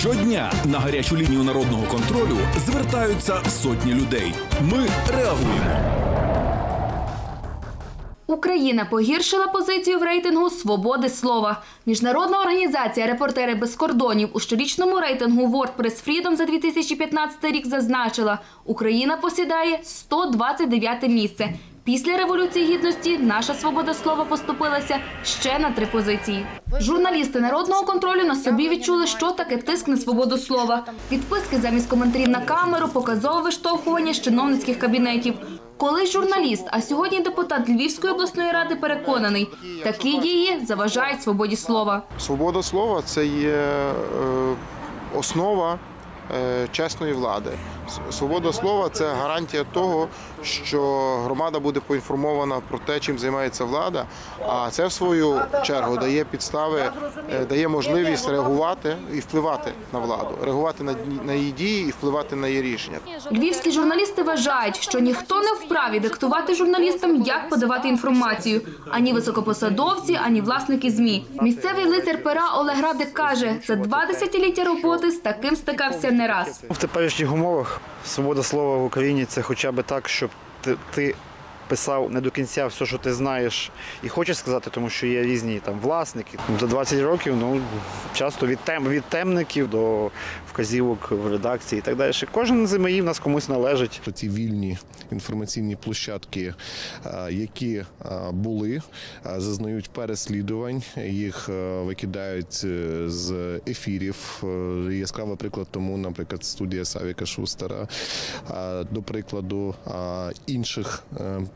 Щодня на гарячу лінію народного контролю звертаються сотні людей. Ми реагуємо. Україна погіршила позицію в рейтингу свободи слова. Міжнародна організація Репортери без кордонів у щорічному рейтингу WordPress Freedom за 2015 рік зазначила, Україна посідає 129 місце. Після революції гідності наша свобода слова поступилася ще на три позиції. Журналісти народного контролю на собі відчули, що таке тиск на свободу слова. Підписки замість коментарів на камеру, показове виштовхування з чиновницьких кабінетів. Колись журналіст, а сьогодні депутат Львівської обласної ради переконаний, такі дії заважають свободі слова. Свобода слова це є е, основа чесної влади. Свобода слова це гарантія того, що громада буде поінформована про те, чим займається влада. А це в свою чергу дає підстави, е, дає можливість реагувати і впливати на владу, реагувати на її дії і впливати на її рішення. Львівські журналісти вважають, що ніхто не вправі диктувати журналістам, як подавати інформацію. Ані високопосадовці, ані власники ЗМІ. Місцевий лицар пера Олег Радик каже, за два десятиліття роботи з таким стикався не раз. В теперішніх умовах свобода слова в Україні це хоча б так, щоб ти писав не до кінця все, що ти знаєш і хочеш сказати, тому що є різні там власники. За 20 років ну часто від тем від темників до вказівок в редакції і так далі. Кожен з імеїв нас комусь належить. ті вільні інформаційні площадки, е, які е, були, е, зазнають переслідувань, їх викидають з ефірів. Яскравий приклад тому, наприклад, студія Савіка Шустера. До прикладу інших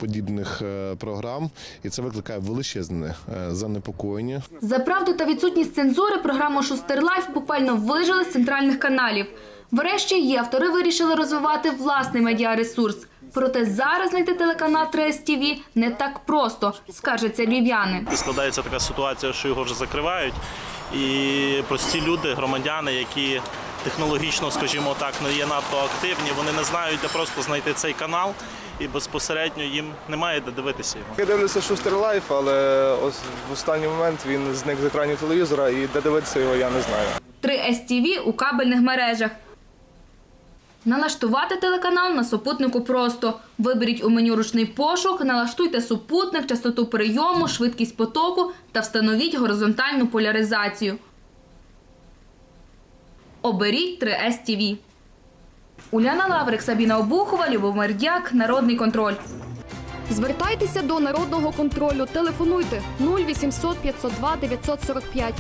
подібних е, програм, і це викликає величезне е, занепокоєння. За правду та відсутність цензури програму Шустер Лайф буквально вижили з центральних каналів. Врешті її автори вирішили розвивати власний медіаресурс. Проте зараз знайти телеканал 3 ТВ не так просто, скаржаться львів'яни. Складається така ситуація, що його вже закривають. І прості люди, громадяни, які технологічно, скажімо так, не є надто активні, вони не знають, де просто знайти цей канал, і безпосередньо їм немає де дивитися його. Я дивлюся Шустер Лайф, але ось в останній момент він зник з екранів телевізора і де дивитися його я не знаю. 3 СТВ у кабельних мережах. Налаштувати телеканал на супутнику просто. Виберіть у меню ручний пошук, налаштуйте супутник, частоту прийому, швидкість потоку та встановіть горизонтальну поляризацію. Оберіть 3 СТВ. Уляна Лаврик, Сабіна Обухова, Любомир Дяк, Народний контроль. Звертайтеся до народного контролю. Телефонуйте 0800 502 945